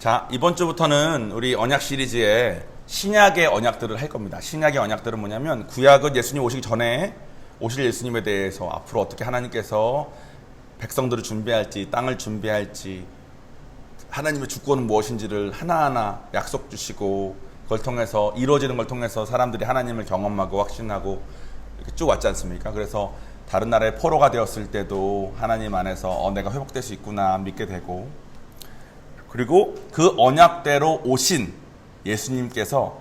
자, 이번 주부터는 우리 언약 시리즈에 신약의 언약들을 할 겁니다. 신약의 언약들은 뭐냐면 구약은 예수님 오시기 전에 오실 예수님에 대해서 앞으로 어떻게 하나님께서 백성들을 준비할지, 땅을 준비할지, 하나님의 주권은 무엇인지를 하나하나 약속 주시고 그걸 통해서 이루어지는 걸 통해서 사람들이 하나님을 경험하고 확신하고 이렇게 쭉 왔지 않습니까? 그래서 다른 나라의 포로가 되었을 때도 하나님 안에서 어, 내가 회복될 수 있구나 믿게 되고 그리고 그 언약대로 오신 예수님께서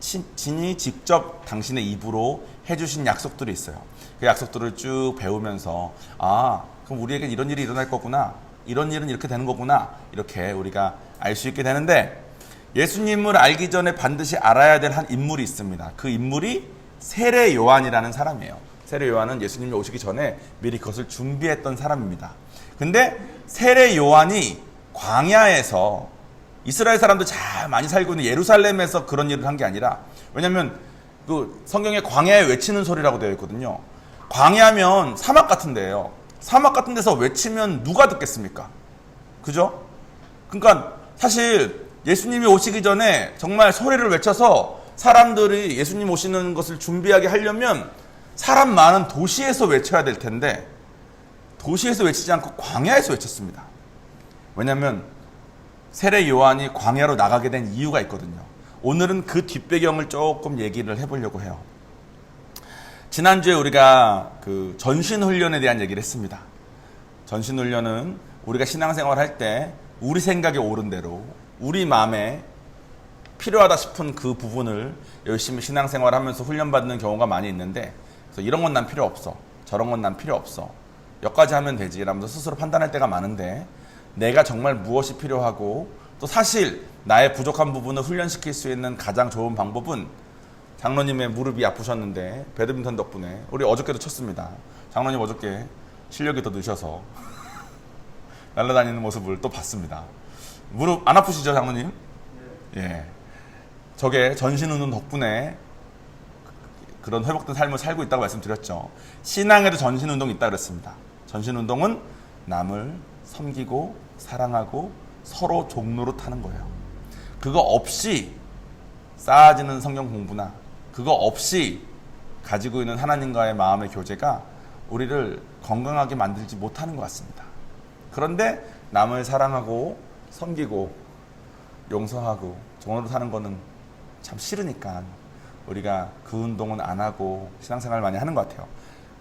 친, 친히 직접 당신의 입으로 해주신 약속들이 있어요. 그 약속들을 쭉 배우면서 아 그럼 우리에게 이런 일이 일어날 거구나 이런 일은 이렇게 되는 거구나 이렇게 우리가 알 수 있게 되는데 예수님을 알기 전에 반드시 알아야 될 한 인물이 있습니다. 그 인물이 세례 요한이라는 사람이에요. 세례 요한은 예수님이 오시기 전에 미리 그것을 준비했던 사람입니다. 근데 세례 요한이 광야에서 이스라엘 사람들 잘 많이 살고 있는 예루살렘에서 그런 일을 한 게 아니라 왜냐하면 그 성경에 광야에 외치는 소리라고 되어 있거든요. 광야면 사막 같은 데예요. 사막 같은 데서 외치면 누가 듣겠습니까? 그죠? 그러니까 사실 예수님이 오시기 전에 정말 소리를 외쳐서 사람들이 예수님 오시는 것을 준비하게 하려면 사람 많은 도시에서 외쳐야 될 텐데 도시에서 외치지 않고 광야에서 외쳤습니다. 왜냐하면 세례 요한이 광야로 나가게 된 이유가 있거든요. 오늘은 그 뒷배경을 조금 얘기를 해보려고 해요. 지난주에 우리가 그 전신 훈련에 대한 얘기를 했습니다. 전신 훈련은 우리가 신앙생활 할 때 우리 생각에 옳은 대로 우리 마음에 필요하다 싶은 그 부분을 열심히 신앙생활 하면서 훈련받는 경우가 많이 있는데 그래서 이런 건 난 필요 없어. 저런 건 난 필요 없어. 여기까지 하면 되지. 라면서 스스로 판단할 때가 많은데 내가 정말 무엇이 필요하고 또 사실 나의 부족한 부분을 훈련시킬 수 있는 가장 좋은 방법은 장로님의 무릎이 아프셨는데 배드민턴 덕분에 우리 어저께도 쳤습니다. 장로님 어저께 실력이 더 느셔서 날아다니는 모습을 또 봤습니다. 무릎 안 아프시죠, 장로님? 예. 저게 전신 운동 덕분에 그런 회복된 삶을 살고 있다고 말씀드렸죠. 신앙에도 전신 운동이 있다 그랬습니다. 전신 운동은 남을 섬기고 사랑하고 서로 종로로 타는 거예요. 그거 없이 쌓아지는 성경 공부나 그거 없이 가지고 있는 하나님과의 마음의 교제가 우리를 건강하게 만들지 못하는 것 같습니다. 그런데 남을 사랑하고 섬기고 용서하고 종로로 사는 거는 참 싫으니까 우리가 그 운동은 안 하고 신앙생활 많이 하는 것 같아요.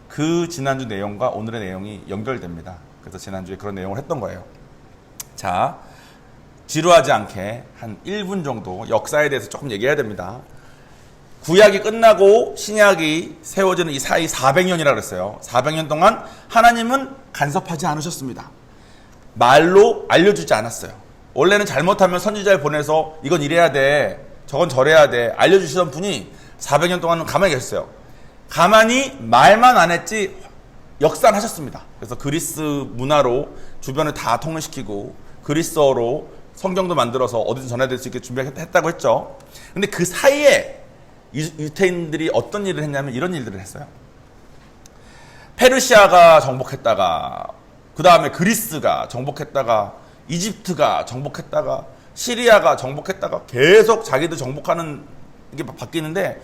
그 지난주 내용과 오늘의 내용이 연결됩니다. 그래서 지난주에 그런 내용을 했던 거예요. 자, 지루하지 않게 한 1분 정도 역사에 대해서 조금 얘기해야 됩니다. 구약이 끝나고 신약이 세워지는 이 사이 400년이라 그랬어요. 400년 동안 하나님은 간섭하지 않으셨습니다. 말로 알려주지 않았어요. 원래는 잘못하면 선지자를 보내서 이건 이래야 돼. 저건 저래야 돼. 알려주시던 분이 400년 동안은 가만히 계셨어요. 가만히 말만 안 했지 역사하셨습니다. 그래서 그리스 문화로 주변을 다 통일시키고 그리스어로 성경도 만들어서 어디든 전해질 수 있게 준비했다고 했죠. 근데 그 사이에 유- 유태인들이 어떤 일을 했냐면 이런 일들을 했어요. 페르시아가 정복했다가 그 다음에 그리스가 정복했다가 이집트가 정복했다가 시리아가 정복했다가 계속 자기들 정복하는 게 바뀌는데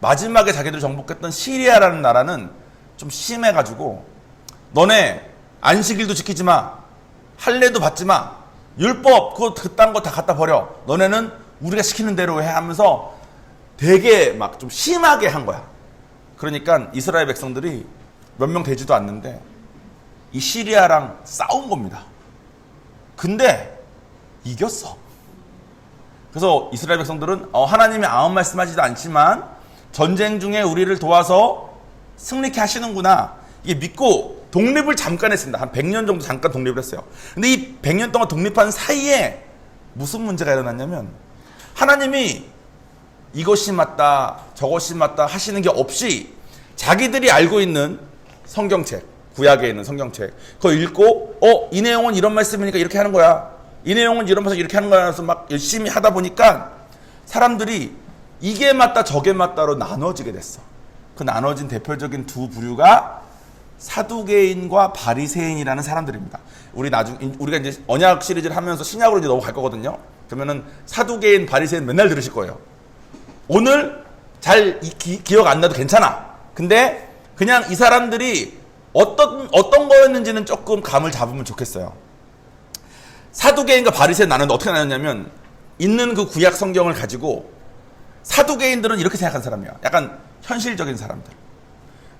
마지막에 자기들 정복했던 시리아라는 나라는 좀 심해가지고 너네 안식일도 지키지 마 할례도 받지 마 율법 그거 그딴 거 다 갖다 버려 너네는 우리가 시키는 대로 해 하면서 되게 막 좀 심하게 한 거야 그러니까 이스라엘 백성들이 몇 명 되지도 않는데 이 시리아랑 싸운 겁니다. 근데 이겼어. 그래서 이스라엘 백성들은 어, 하나님이 아무 말씀하지도 않지만 전쟁 중에 우리를 도와서 승리케 하시는구나. 이게 믿고 독립을 잠깐 했습니다. 한 100년 정도 잠깐 독립을 했어요. 근데 이 100년 동안 독립한 사이에 무슨 문제가 일어났냐면 하나님이 이것이 맞다, 저것이 맞다 하시는 게 없이 자기들이 알고 있는 성경책, 구약에 있는 성경책, 그거 읽고, 어, 이 내용은 이런 말씀이니까 이렇게 하는 거야. 이 내용은 이런 말씀 이렇게 하는 거야. 그래서 막 열심히 하다 보니까 사람들이 이게 맞다, 저게 맞다로 나눠지게 됐어. 그 나눠진 대표적인 두 부류가 사두개인과 바리새인이라는 사람들입니다. 우리 나중 우리가 이제 언약 시리즈를 하면서 신약으로 이제 넘어갈 거거든요. 그러면은 사두개인 바리새인 맨날 들으실 거예요. 오늘 잘 이- 기, 기억 안 나도 괜찮아. 근데 그냥 이 사람들이 어떤 어떤 거였는지는 조금 감을 잡으면 좋겠어요. 사두개인과 바리새인 나는 어떻게 나눴냐면 있는 그 구약 성경을 가지고 사두개인들은 이렇게 생각한 사람이야. 약간 현실적인 사람들.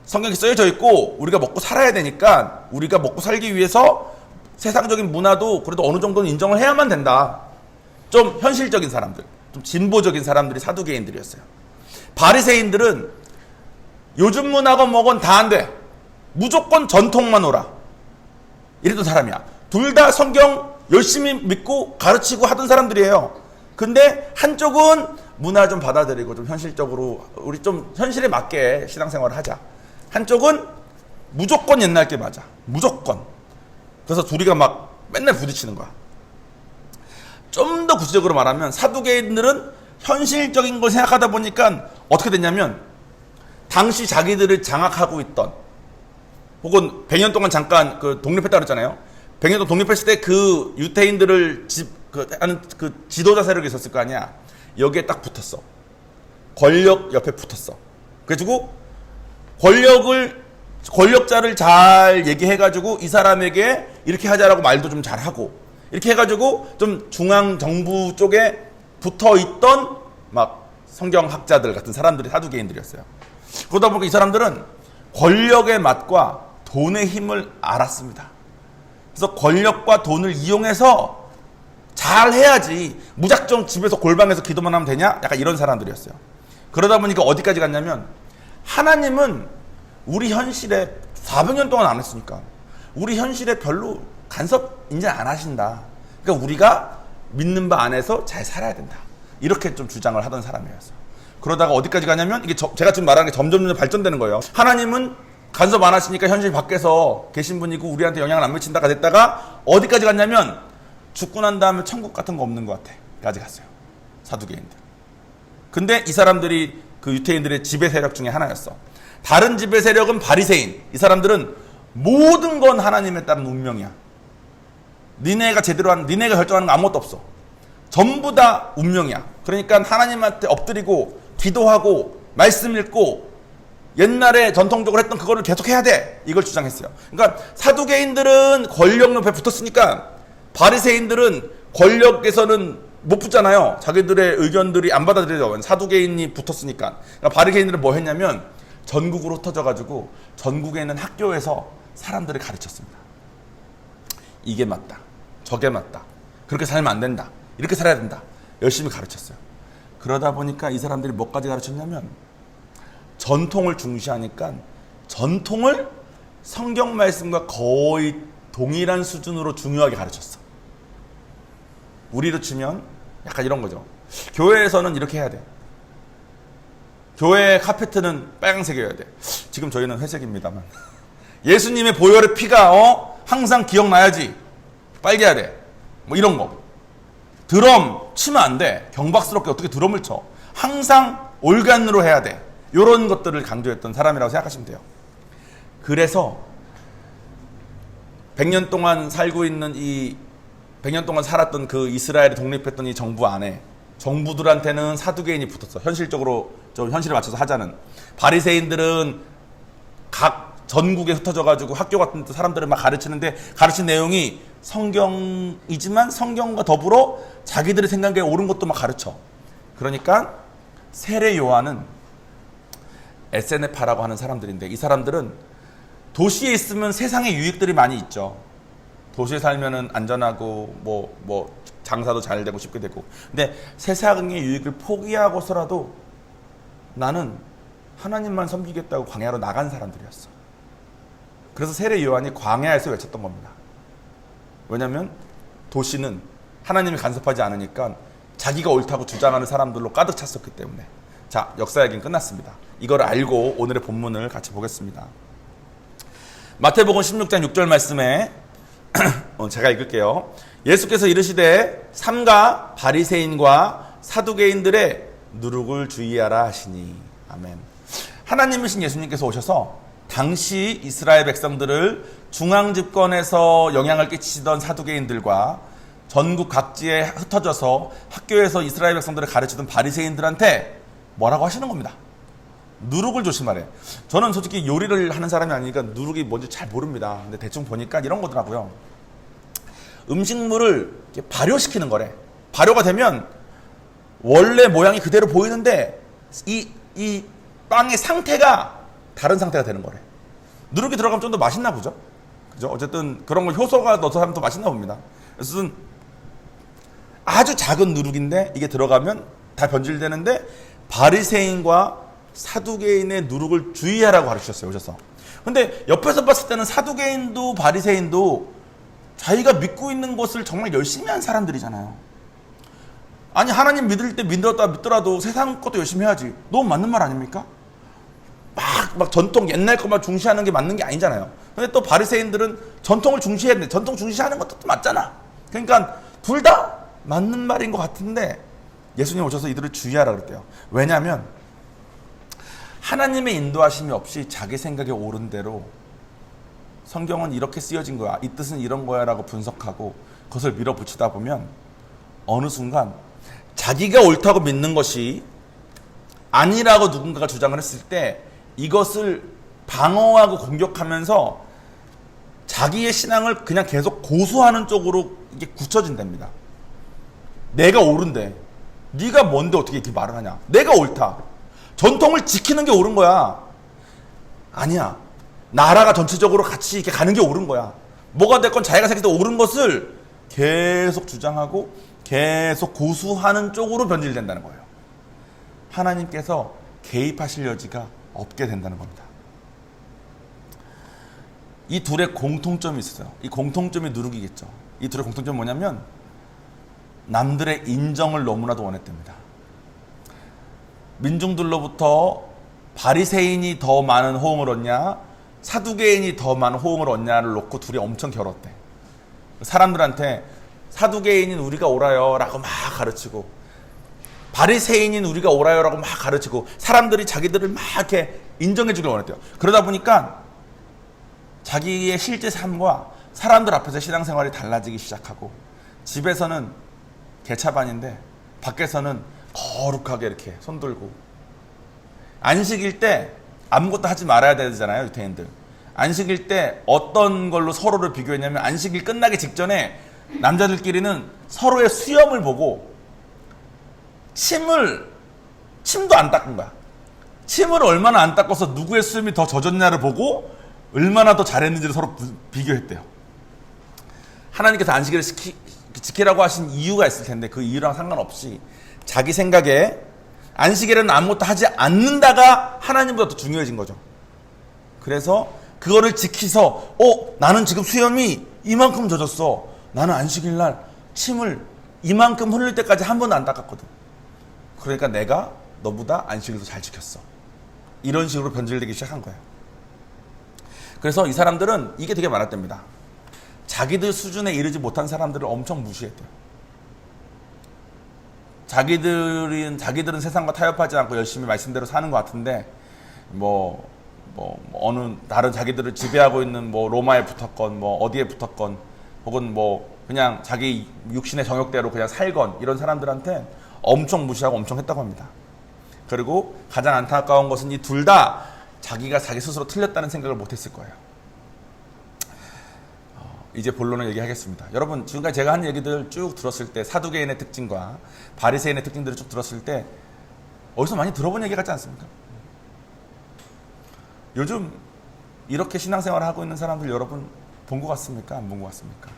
성경에 써져 있고 우리가 먹고 살아야 되니까 우리가 먹고 살기 위해서 세상적인 문화도 그래도 어느 정도는 인정을 해야만 된다. 좀 현실적인 사람들, 좀 진보적인 사람들이 사두개인들이었어요. 바리새인들은 요즘 문화건 뭐건 다 안 돼. 무조건 전통만 오라. 이랬던 사람이야. 둘 다 성경 열심히 믿고 가르치고 하던 사람들이에요. 근데 한쪽은 문화 좀 받아들이고 좀 현실적으로 우리 좀 현실에 맞게 신앙생활을 하자. 한쪽은 무조건 옛날 게 맞아. 무조건. 그래서 둘이가 막 맨날 부딪히는 거야. 좀 더 구체적으로 말하면 사두개인들은 현실적인 걸 생각하다 보니까 어떻게 됐냐면 당시 자기들을 장악하고 있던 혹은 100년 동안 잠깐 그 독립했다 그랬잖아요. 100년 동안 독립했을 때 그 유태인들을 집, 그, 하는 그 지도자 세력이 있었을 거 아니야. 여기에 딱 붙었어. 권력 옆에 붙었어. 그래가지고 권력을, 권력자를 잘 얘기해가지고 이 사람에게 이렇게 하자라고 말도 좀 잘하고 이렇게 해가지고 좀 중앙 정부 쪽에 붙어 있던 막 성경학자들 같은 사람들이 사두개인들이었어요. 그러다 보니까 이 사람들은 권력의 맛과 돈의 힘을 알았습니다. 그래서 권력과 돈을 이용해서 잘 해야지 무작정 집에서 골방에서 기도만 하면 되냐? 약간 이런 사람들이었어요. 그러다 보니까 어디까지 갔냐면 하나님은 우리 현실에 400년 동안 안 했으니까 우리 현실에 별로 간섭 이제 안 하신다. 그러니까 우리가 믿는 바 안에서 잘 살아야 된다. 이렇게 좀 주장을 하던 사람이었어요. 그러다가 어디까지 가냐면 이게 저- 제가 지금 말하는 게 점점 발전되는 거예요. 하나님은 간섭 안 하시니까 현실 밖에서 계신 분이고 우리한테 영향을 안 미친다가 됐다가 어디까지 갔냐면 죽고 난 다음에 천국 같은 거 없는 것 같아. 까지 갔어요. 사두개인들. 근데 이 사람들이 그 유태인들의 지배 세력 중에 하나였어. 다른 지배 세력은 바리새인. 이 사람들은 모든 건 하나님에 따른 운명이야. 니네가 제대로 하는, 니네가 결정하는 거 아무것도 없어. 전부 다 운명이야. 그러니까 하나님한테 엎드리고 기도하고 말씀 읽고 옛날에 전통적으로 했던 그거를 계속 해야 돼. 이걸 주장했어요. 그러니까 사두개인들은 권력 옆에 붙었으니까 바리새인들은 권력에서는 못 붙잖아요. 자기들의 의견들이 안 받아들여져. 사두개인이 붙었으니까. 그러니까 바리새인들은 뭐 했냐면 전국으로 흩어져 가지고 전국에 있는 학교에서 사람들을 가르쳤습니다. 이게 맞다. 저게 맞다. 그렇게 살면 안 된다. 이렇게 살아야 된다. 열심히 가르쳤어요. 그러다 보니까 이 사람들이 뭐까지 가르쳤냐면 전통을 중시하니까 전통을 성경 말씀과 거의 동일한 수준으로 중요하게 가르쳤어. 우리로 치면 약간 이런 거죠. 교회에서는 이렇게 해야 돼. 교회 카페트는 빨강색이어야 돼. 지금 저희는 회색입니다만. 예수님의 보혈의 피가 어 항상 기억나야지. 빨개야 돼. 뭐 이런 거. 드럼 치면 안 돼. 경박스럽게 어떻게 드럼을 쳐. 항상 올간으로 해야 돼. 이런 것들을 강조했던 사람이라고 생각하시면 돼요. 그래서 100년 동안 살고 있는 이 100년 동안 살았던 그 이스라엘이 독립했던 이 정부 안에 정부들한테는 사두개인이 붙었어. 현실적으로 좀 현실에 맞춰서 하자는. 바리새인들은 각 전국에 흩어져 가지고 학교 같은 데 사람들을 막 가르치는데 가르친 내용이 성경이지만 성경과 더불어 자기들의 생각에 옳은 것도 막 가르쳐. 그러니까 세례 요한은 SNF파라고 하는 사람들인데 이 사람들은 도시에 있으면 세상의 유익들이 많이 있죠. 도시에 살면은 안전하고 뭐뭐 장사도 잘 되고 쉽게 되고. 근데 세상의 유익을 포기하고서라도 나는 하나님만 섬기겠다고 광야로 나간 사람들이었어. 그래서 세례 요한이 광야에서 외쳤던 겁니다. 왜냐하면 도시는 하나님이 간섭하지 않으니까 자기가 옳다고 주장하는 사람들로 가득 찼었기 때문에. 자, 역사 얘기는 끝났습니다. 이걸 알고 오늘의 본문을 같이 보겠습니다. 마태복음 16장 6절 말씀에 어, 제가 읽을게요. 예수께서 이르시되 삼가 바리새인과 사두개인들의 누룩을 주의하라 하시니 아멘. 하나님이신 예수님께서 오셔서 당시 이스라엘 백성들을 중앙 집권에서 영향을 끼치던 사두개인들과 전국 각지에 흩어져서 학교에서 이스라엘 백성들을 가르치던 바리새인들한테 뭐라고 하시는 겁니다. 누룩을 조심하래. 저는 솔직히 요리를 하는 사람이 아니니까 누룩이 뭔지 잘 모릅니다. 근데 대충 보니까 이런 거더라고요. 음식물을 발효시키는 거래. 발효가 되면 원래 모양이 그대로 보이는데 이, 이 빵의 상태가 다른 상태가 되는 거래. 누룩이 들어가면 좀 더 맛있나 보죠? 그죠? 어쨌든 그런 거 효소가 넣어서 하면 더 맛있나 봅니다. 그래서 아주 작은 누룩인데 이게 들어가면 다 변질되는데 바리새인과 사두개인의 누룩을 주의하라고 가르치셨어요. 오셔서. 근데 옆에서 봤을 때는 사두개인도 바리새인도 자기가 믿고 있는 것을 정말 열심히 한 사람들이잖아요. 아니 하나님 믿을 때 믿었다 믿더라도 세상 것도 열심히 해야지. 너무 맞는 말 아닙니까? 막, 막 전통 옛날 것만 중시하는 게 맞는 게 아니잖아요. 근데 또 바리새인들은 전통을 중시해야 돼. 전통 중시하는 것도 또 맞잖아. 그러니까 둘 다 맞는 말인 것 같은데 예수님 오셔서 이들을 주의하라 그랬대요. 왜냐하면 하나님의 인도하심이 없이 자기 생각에 옳은 대로 성경은 이렇게 쓰여진 거야. 이 뜻은 이런 거야 라고 분석하고 그것을 밀어붙이다 보면 어느 순간 자기가 옳다고 믿는 것이 아니라고 누군가가 주장을 했을 때 이것을 방어하고 공격하면서 자기의 신앙을 그냥 계속 고수하는 쪽으로 이게 굳혀진답니다. 내가 옳은데 네가 뭔데 어떻게 이렇게 말을 하냐? 내가 옳다. 전통을 지키는 게 옳은 거야. 아니야. 나라가 전체적으로 같이 이렇게 가는 게 옳은 거야. 뭐가 됐건 자기가 생각할 때 옳은 것을 계속 주장하고 계속 고수하는 쪽으로 변질된다는 거예요. 하나님께서 개입하실 여지가 없게 된다는 겁니다. 이 둘의 공통점이 있어요. 이 공통점이 누룩이겠죠. 이 둘의 공통점이 뭐냐면 남들의 인정을 너무나도 원했답니다. 민중들로부터 바리새인이 더 많은 호응을 얻냐, 사두개인이 더 많은 호응을 얻냐를 놓고 둘이 엄청 겨뤘대. 사람들한테 사두개인인 우리가 옳아요라고 막 가르치고 바리새인인 우리가 옳아요라고 막 가르치고 사람들이 자기들을 막 이렇게 인정해 주길 원했대요. 그러다 보니까 자기의 실제 삶과 사람들 앞에서 신앙생활이 달라지기 시작하고 집에서는 개차반인데 밖에서는 거룩하게 이렇게 손 들고. 안식일 때 아무것도 하지 말아야 되잖아요 유태인들. 안식일 때 어떤 걸로 서로를 비교했냐면 안식일 끝나기 직전에 남자들끼리는 서로의 수염을 보고 침을 침도 안 닦은 거야. 침을 얼마나 안 닦아서 누구의 수염이 더 젖었냐를 보고 얼마나 더 잘했는지를 서로 부- 비교했대요. 하나님께서 안식일을 지키, 지키라고 하신 이유가 있을 텐데 그 이유랑 상관없이 자기 생각에 안식일에는 아무것도 하지 않는다가 하나님보다 더 중요해진 거죠. 그래서 그거를 지키서 어 나는 지금 수염이 이만큼 젖었어. 나는 안식일 날 침을 이만큼 흘릴 때까지 한 번도 안 닦았거든. 그러니까 내가 너보다 안식일도 잘 지켰어. 이런 식으로 변질되기 시작한 거예요. 그래서 이 사람들은 이게 되게 많았답니다. 자기들 수준에 이르지 못한 사람들을 엄청 무시했대요. 자기들은 자기들은 세상과 타협하지 않고 열심히 말씀대로 사는 것 같은데 뭐, 뭐, 뭐 어느 다른 자기들을 지배하고 있는 뭐 로마에 붙었건 뭐 어디에 붙었건 혹은 뭐 그냥 자기 육신의 정욕대로 그냥 살건 이런 사람들한테 엄청 무시하고 엄청 했다고 합니다. 그리고 가장 안타까운 것은 이 둘 다 자기가 자기 스스로 틀렸다는 생각을 못했을 거예요. 이제 본론을 얘기하겠습니다. 여러분 지금까지 제가 한 얘기들 쭉 들었을 때 사두개인의 특징과 바리새인의 특징들을 쭉 들었을 때 어디서 많이 들어본 얘기 같지 않습니까? 요즘 이렇게 신앙생활을 하고 있는 사람들 여러분 본 것 같습니까? 안 본 것 같습니까?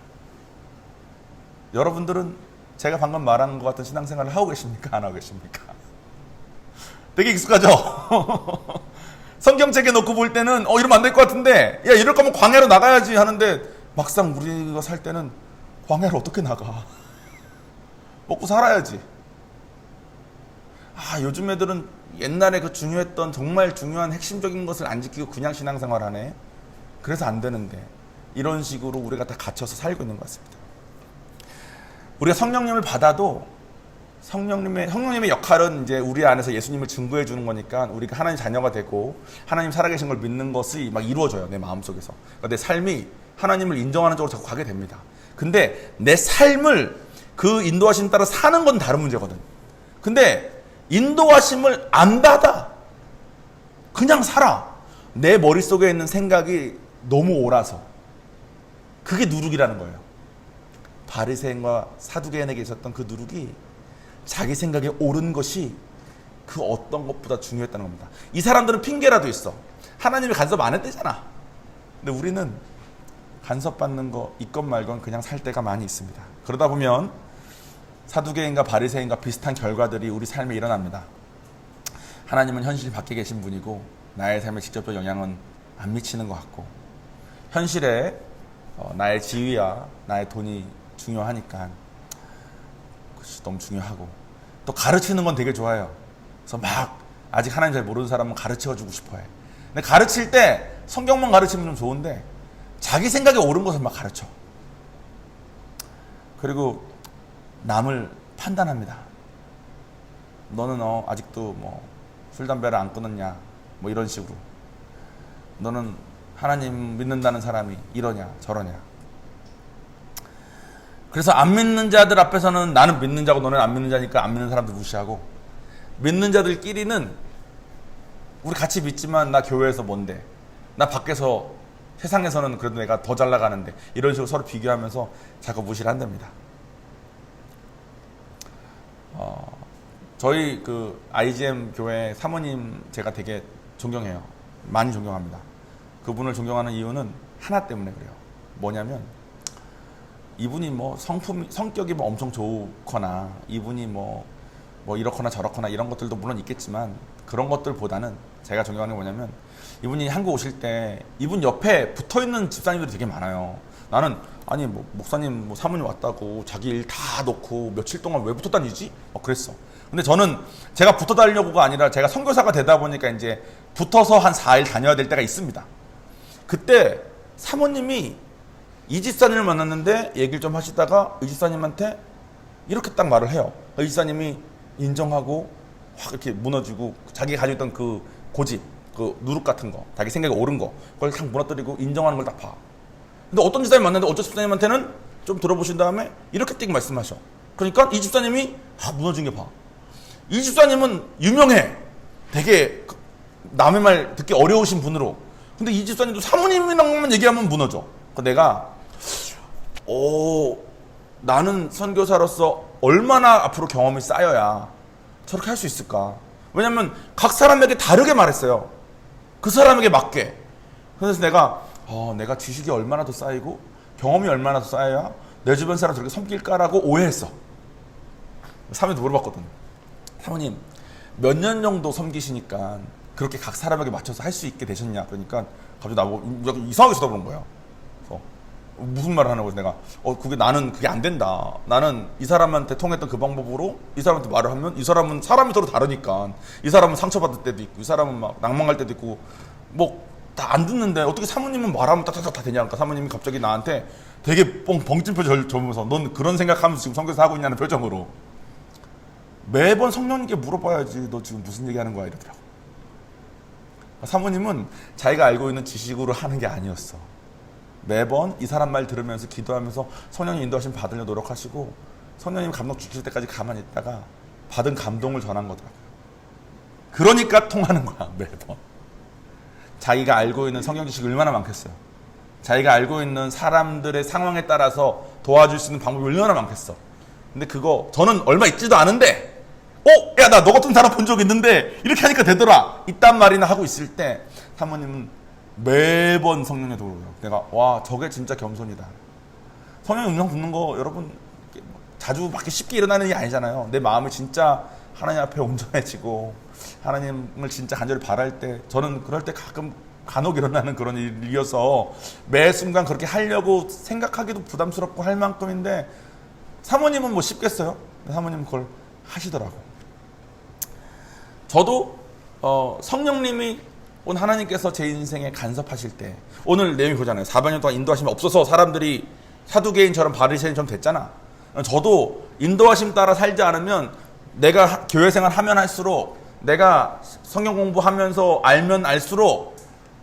여러분들은 제가 방금 말한 것 같은 신앙생활을 하고 계십니까? 안 하고 계십니까? 되게 익숙하죠? 성경책에 놓고 볼 때는 어 이러면 안 될 것 같은데 야 이럴 거면 광야로 나가야지 하는데 막상 우리가 살 때는 광야를 어떻게 나가? 먹고 살아야지. 아 요즘 애들은 옛날에 그 중요했던 정말 중요한 핵심적인 것을 안 지키고 그냥 신앙생활 하네. 그래서 안 되는데 이런 식으로 우리가 다 갇혀서 살고 있는 것 같습니다. 우리가 성령님을 받아도 성령님의 성령님의 역할은 이제 우리 안에서 예수님을 증거해 주는 거니까 우리가 하나님 자녀가 되고 하나님 살아계신 걸 믿는 것이 막 이루어져요 내 마음 속에서 그러니까 내 삶이 하나님을 인정하는 쪽으로 자꾸 가게 됩니다. 근데 내 삶을 그 인도하심 따라 사는 건 다른 문제거든. 근데 인도하심을 안 받아 그냥 살아 내 머릿속에 있는 생각이 너무 옳아서 그게 누룩이라는 거예요. 바리새인과 사두개인에게 있었던 그 누룩이 자기 생각에 옳은 것이 그 어떤 것보다 중요했다는 겁니다. 이 사람들은 핑계라도 있어. 하나님이 간섭 안 했대잖아. 근데 우리는 간섭 받는 거 있건 말건 그냥 살 때가 많이 있습니다. 그러다 보면 사두개인과 바리새인과 비슷한 결과들이 우리 삶에 일어납니다. 하나님은 현실이 밖에 계신 분이고 나의 삶에 직접적 영향은 안 미치는 것 같고 현실에 어, 나의 지위와 나의 돈이 중요하니까 그것이 너무 중요하고 또 가르치는 건 되게 좋아요. 그래서 막 아직 하나님 잘 모르는 사람은 가르쳐 주고 싶어해. 근데 가르칠 때 성경만 가르치면 좀 좋은데 자기 생각에 옳은 것을 막 가르쳐. 그리고 남을 판단합니다. 너는 어 아직도 뭐 술 담배를 안 끊었냐 뭐 이런 식으로 너는 하나님 믿는다는 사람이 이러냐 저러냐 그래서 안 믿는 자들 앞에서는 나는 믿는 자고 너는 안 믿는 자니까 안 믿는 사람들 무시하고 믿는 자들끼리는 우리 같이 믿지만 나 교회에서 뭔데 나 밖에서 세상에서는 그래도 내가 더 잘 나가는데 이런 식으로 서로 비교하면서 자꾸 무시를 한답니다. 어, 저희 그 IGM 교회 사모님 제가 되게 존경해요. 많이 존경합니다. 그분을 존경하는 이유는 하나 때문에 그래요. 뭐냐면 이분이 뭐 성품 성격이 뭐 엄청 좋거나 이분이 뭐뭐 이렇거나 저렇거나 이런 것들도 물론 있겠지만 그런 것들보다는 제가 존경하는 게 뭐냐면 이분이 한국 오실 때 이분 옆에 붙어 있는 집사님들이 되게 많아요. 나는 아니 뭐 목사님 뭐 사모님 왔다고 자기 일 다 놓고 며칠 동안 왜 붙어 다니지? 막 그랬어. 근데 저는 제가 붙어 다니려고가 아니라 제가 선교사가 되다 보니까 이제 붙어서 한 4일 다녀야 될 때가 있습니다. 그때 사모님이 이 집사님을 만났는데 얘기를 좀 하시다가 이 집사님한테 이렇게 딱 말을 해요. 이 집사님이 인정하고 확 이렇게 무너지고 자기가 가지고 있던 그 고집, 그 누룩 같은 거, 자기 생각이 옳은 거, 그걸 탁 무너뜨리고 인정하는 걸딱 봐. 근데 어떤 집사님 만났는데 어떤 집사님한테는 좀 들어보신 다음에 이렇게 띵 말씀하셔. 그러니까 이 집사님이 아 무너진 게 봐. 이 집사님은 유명해. 되게 그 남의 말 듣기 어려우신 분으로. 근데 이 집사님도 사모님이랑만 얘기하면 무너져. 그 내가 오 나는 선교사로서 얼마나 앞으로 경험이 쌓여야 저렇게 할 수 있을까? 왜냐면 각 사람에게 다르게 말했어요. 그 사람에게 맞게. 그래서 내가 어, 내가 지식이 얼마나 더 쌓이고 경험이 얼마나 더 쌓여야 내 주변 사람 저렇게 섬길까라고 오해했어. 사모님도 물어봤거든. 사모님 몇 년 정도 섬기시니까 그렇게 각 사람에게 맞춰서 할 수 있게 되셨냐? 그러니까 갑자기 나보고 이상하게 쳐다보는 거야. 무슨 말을 하는 거지 내가 어 그게 나는 그게 안 된다. 나는 이 사람한테 통했던 그 방법으로 이 사람한테 말을 하면 이 사람은 사람이 서로 다르니까. 이 사람은 상처받을 때도 있고 이 사람은 막 낭만할 때도 있고. 뭐 다 안 듣는데 어떻게 사모님은 말하면 딱딱딱 다 되냐. 그러니까 사모님이 갑자기 나한테 되게 뻥 벙찐표 절 저면서 넌 그런 생각하면서 지금 성교사 하고 있냐는 표정으로 매번 성령님께 물어봐야지 너 지금 무슨 얘기하는 거야 이러더라고. 사모님은 자기가 알고 있는 지식으로 하는 게 아니었어 매번 이 사람 말 들으면서 기도하면서 성령님 인도하심 받으려 노력하시고 성령님 감동 주실 때까지 가만히 있다가 받은 감동을 전한 거더라고요. 그러니까 통하는 거야 매번. 자기가 알고 있는 성경 지식이 얼마나 많겠어요. 자기가 알고 있는 사람들의 상황에 따라서 도와줄 수 있는 방법이 얼마나 많겠어. 근데 그거 저는 얼마 있지도 않은데 어? 야 나 너 같은 사람 본 적 있는데 이렇게 하니까 되더라. 이딴 말이나 하고 있을 때 사모님은 매번 성령에 들어오요 내가 와 저게 진짜 겸손이다. 성령 음성 듣는 거 여러분 뭐 자주 밖에 쉽게 일어나는 일이 아니잖아요. 내 마음이 진짜 하나님 앞에 온전해지고 하나님을 진짜 간절히 바랄 때 저는 그럴 때 가끔 간혹 일어나는 그런 일이어서 매 순간 그렇게 하려고 생각하기도 부담스럽고 할 만큼인데 사모님은 뭐 쉽겠어요? 사모님은 그걸 하시더라고. 저도 어, 성령님이 오늘 하나님께서 제 인생에 간섭하실 때 오늘 내용이 그잖아요. 400년 동안 인도하심이 없어서 사람들이 사두개인처럼 바리새인처럼 됐잖아. 저도 인도하심 따라 살지 않으면 내가 하- 교회 생활 하면 할수록 내가 성경 공부하면서 알면 알수록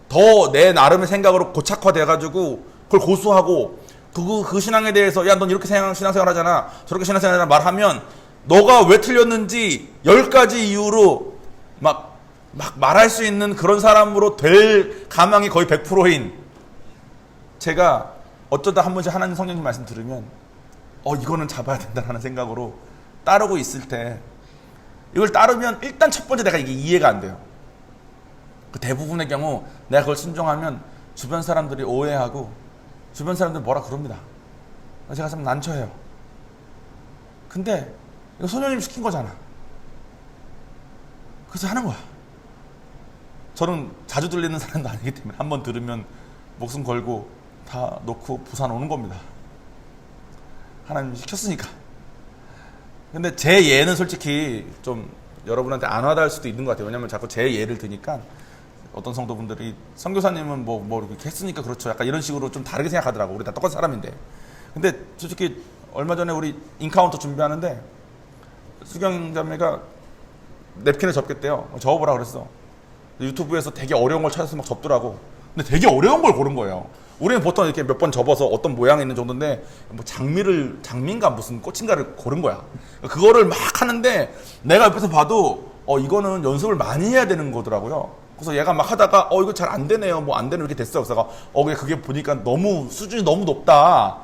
더 내 나름의 생각으로 고착화돼 가지고 그걸 고수하고 그, 그 신앙에 대해서 야 넌 이렇게 생각, 신앙생활 하잖아. 저렇게 신앙생활 하잖아. 말하면 너가 왜 틀렸는지 열 가지 이유로 막, 막 말할 수 있는 그런 사람으로 될 가망이 거의 100%인 제가 어쩌다 한 번씩 하나님 성령님 말씀 들으면 어 이거는 잡아야 된다라는 생각으로 따르고 있을 때 이걸 따르면 일단 첫 번째 내가 이게 이해가 안 돼요. 그 대부분의 경우 내가 그걸 순종하면 주변 사람들이 오해하고 주변 사람들이 뭐라 그럽니다. 제가 참 난처해요. 근데 이거 소녀님 시킨 거잖아. 그래서 하는 거야. 저는 자주 들리는 사람도 아니기 때문에 한 번 들으면 목숨 걸고 다 놓고 부산 오는 겁니다. 하나님 시켰으니까. 근데 제 예는 솔직히 좀 여러분한테 안 와닿을 수도 있는 것 같아요. 왜냐면 자꾸 제 예를 드니까 어떤 성도분들이 선교사님은 뭐, 뭐 이렇게 했으니까 그렇죠. 약간 이런 식으로 좀 다르게 생각하더라고. 우리 다 똑같은 사람인데. 근데 솔직히 얼마 전에 우리 인카운터 준비하는데 수경 자매가 냅킨을 접겠대요. 접어보라 그랬어. 유튜브에서 되게 어려운 걸 찾아서 막 접더라고. 근데 되게 어려운 걸 고른 거예요. 우리는 보통 이렇게 몇 번 접어서 어떤 모양이 있는 정도인데 뭐 장미를 장미인가 무슨 꽃인가를 고른 거야. 그거를 막 하는데 내가 옆에서 봐도 어 이거는 연습을 많이 해야 되는 거더라고요. 그래서 얘가 막 하다가 어 이거 잘 안 되네요. 뭐 안 되네 이렇게 됐어. 그래서 어 그게 그게 보니까 너무 수준이 너무 높다.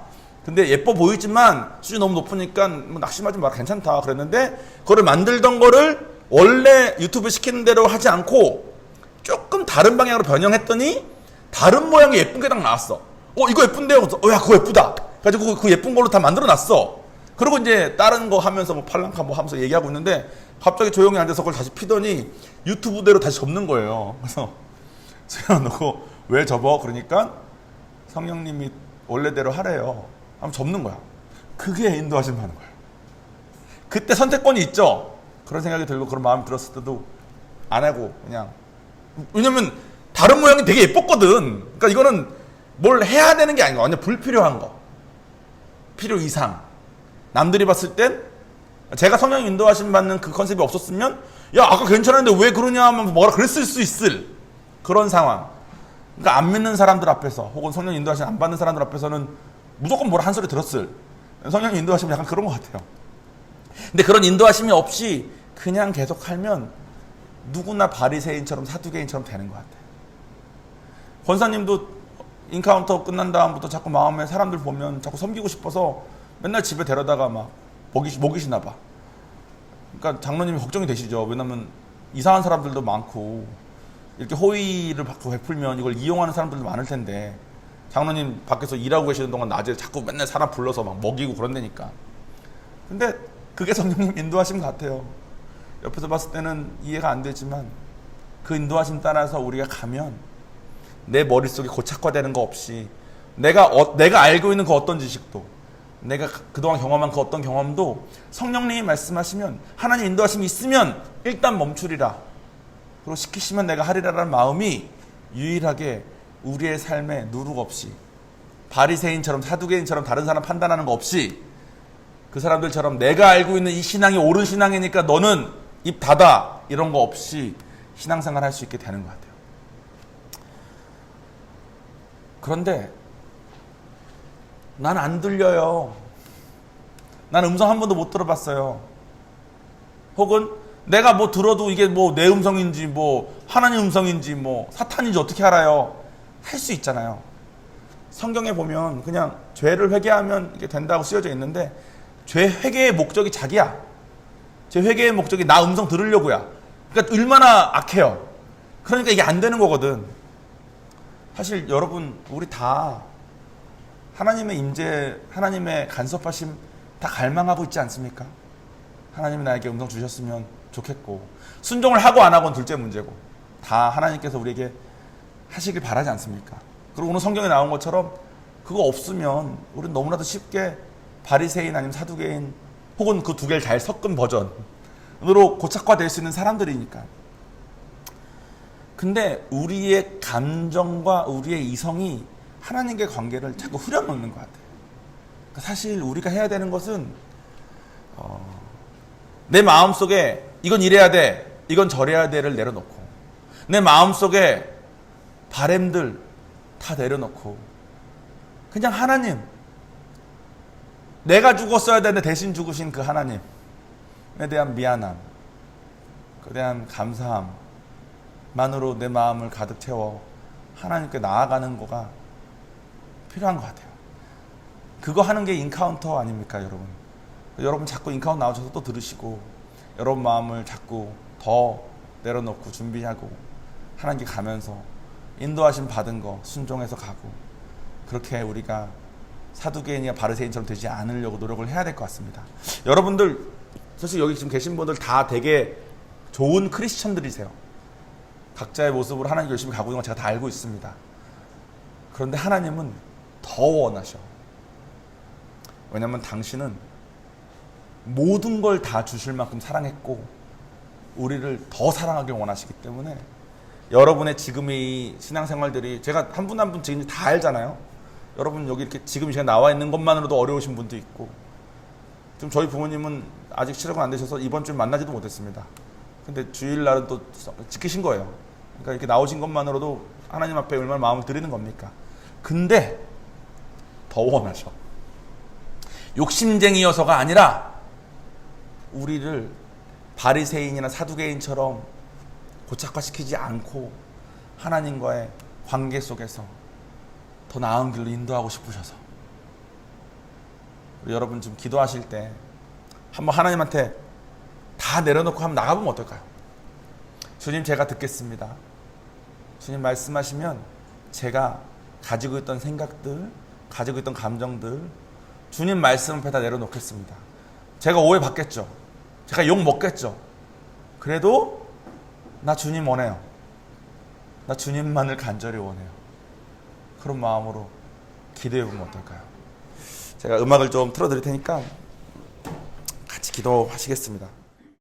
근데 예뻐 보이지만 수준이 너무 높으니까 뭐 낙심하지 마라 괜찮다 그랬는데 그거를 만들던 거를 원래 유튜브 시키는 대로 하지 않고 조금 다른 방향으로 변형했더니 다른 모양의 예쁜 게 딱 나왔어. 어 이거 예쁜데요? 어야 그거 예쁘다. 가지고 그 예쁜 걸로 다 만들어 놨어. 그리고 이제 다른 거 하면서 뭐 팔랑카 뭐 하면서 얘기하고 있는데 갑자기 조용히 앉아서 그걸 다시 피더니 유튜브대로 다시 접는 거예요. 그래서 세워놓고 왜 접어? 그러니까 성령님이 원래대로 하래요. 하면 접는 거야. 그게 인도하심 하는 거야. 그때 선택권이 있죠. 그런 생각이 들고 그런 마음이 들었을 때도 안 하고 그냥 왜냐면 다른 모양이 되게 예뻤거든. 그러니까 이거는 뭘 해야 되는 게 아니고 완전 불필요한 거. 필요 이상. 남들이 봤을 땐 제가 성령 인도하심 받는 그 컨셉이 없었으면 야 아까 괜찮았는데 왜 그러냐 하면 뭐라 그랬을 수 있을 그런 상황. 그러니까 안 믿는 사람들 앞에서 혹은 성령 인도하심 안 받는 사람들 앞에서는 무조건 뭐라 한 소리 들었을. 성령 인도하심은 약간 그런 것 같아요. 근데 그런 인도하심이 없이 그냥 계속 하면 누구나 바리새인처럼 사두개인처럼 되는 것 같아요. 권사님도 인카운터 끝난 다음부터 자꾸 마음에 사람들 보면 자꾸 섬기고 싶어서 맨날 집에 데려다가 막 먹이, 먹이시나 봐. 그러니까 장로님이 걱정이 되시죠. 왜냐면 이상한 사람들도 많고 이렇게 호의를 받고 베풀면 이걸 이용하는 사람들도 많을 텐데 장로님 밖에서 일하고 계시는 동안 낮에 자꾸 맨날 사람 불러서 막 먹이고 그런다니까. 근데 그게 성령님 인도하신 것 같아요. 옆에서 봤을 때는 이해가 안 되지만 그 인도하심 따라서 우리가 가면 내 머릿속에 고착화되는 거 없이 내가 어, 내가 알고 있는 그 어떤 지식도 내가 그- 그동안 경험한 그 어떤 경험도 성령님이 말씀하시면 하나님 인도하심이 있으면 일단 멈추리라. 그리고 시키시면 내가 하리라라는 마음이 유일하게 우리의 삶에 누룩 없이 바리새인처럼 사두개인처럼 다른 사람 판단하는 거 없이 그 사람들처럼 내가 알고 있는 이 신앙이 옳은 신앙이니까 너는 입 닫아 이런 거 없이 신앙생활 할 수 있게 되는 것 같아요. 그런데 난 안 들려요. 난 음성 한 번도 못 들어봤어요. 혹은 내가 뭐 들어도 이게 뭐 내 음성인지 뭐 하나님 음성인지 뭐 사탄인지 어떻게 알아요? 할 수 있잖아요. 성경에 보면 그냥 죄를 회개하면 이게 된다고 쓰여져 있는데 죄 회개의 목적이 자기야. 죄 회개의 목적이 나 음성 들으려고야. 그러니까 얼마나 악해요. 그러니까 이게 안 되는 거거든. 사실 여러분 우리 다 하나님의 임재, 하나님의 간섭하심 다 갈망하고 있지 않습니까? 하나님이 나에게 음성 주셨으면 좋겠고 순종을 하고 안 하고는 둘째 문제고 다 하나님께서 우리에게 하시길 바라지 않습니까? 그리고 오늘 성경에 나온 것처럼 그거 없으면 우리는 너무나도 쉽게 바리새인 아니면 사두개인 혹은 그 두 개를 잘 섞은 버전으로 고착화될 수 있는 사람들이니까. 근데 우리의 감정과 우리의 이성이 하나님과의 관계를 자꾸 흐려놓는 것 같아요. 그러니까 사실 우리가 해야 되는 것은 어, 내 마음 속에 이건 이래야 돼, 이건 저래야 돼를 내려놓고 내 마음 속에 바램들 다 내려놓고 그냥 하나님 내가 죽었어야 되는데 대신 죽으신 그 하나님에 대한 미안함 그에 대한 감사함만으로 내 마음을 가득 채워 하나님께 나아가는 거가 필요한 것 같아요. 그거 하는 게 인카운터 아닙니까, 여러분? 여러분 자꾸 인카운터 나오셔서 또 들으시고 여러분 마음을 자꾸 더 내려놓고 준비하고 하나님께 가면서 인도하심 받은 거 순종해서 가고 그렇게 우리가 사두개인이나 바르새인처럼 되지 않으려고 노력을 해야 될 것 같습니다. 여러분들 사실 여기 지금 계신 분들 다 되게 좋은 크리스천들이세요. 각자의 모습으로 하나님 열심히 가고 있는 거 제가 다 알고 있습니다. 그런데 하나님은 더 원하셔. 왜냐하면 당신은 모든 걸 다 주실 만큼 사랑했고 우리를 더 사랑하길 원하시기 때문에 여러분의 지금의 신앙생활들이 제가 한 분 한 분 지금 다 알잖아요. 여러분 여기 이렇게 지금 이 시간 나와 있는 것만으로도 어려우신 분도 있고 지금 저희 부모님은 아직 시작은 안 되셔서 이번 주에 만나지도 못했습니다. 근데 주일날은 또 지키신 거예요. 그러니까 이렇게 나오신 것만으로도 하나님 앞에 얼마나 마음을 드리는 겁니까? 근데 더 원하셔. 욕심쟁이여서가 아니라 우리를 바리새인이나 사두개인처럼 고착화시키지 않고 하나님과의 관계 속에서 더 나은 길로 인도하고 싶으셔서 여러분 좀 기도하실 때 한번 하나님한테 다 내려놓고 한번 나가보면 어떨까요? 주님 제가 듣겠습니다. 주님 말씀하시면 제가 가지고 있던 생각들, 가지고 있던 감정들 주님 말씀 앞에 다 내려놓겠습니다. 제가 오해 받겠죠. 제가 욕 먹겠죠. 그래도 나 주님 원해요. 나 주님만을 간절히 원해요. 그런 마음으로 기도해 보면 어떨까요? 제가 음악을 좀 틀어드릴 테니까 같이 기도하시겠습니다.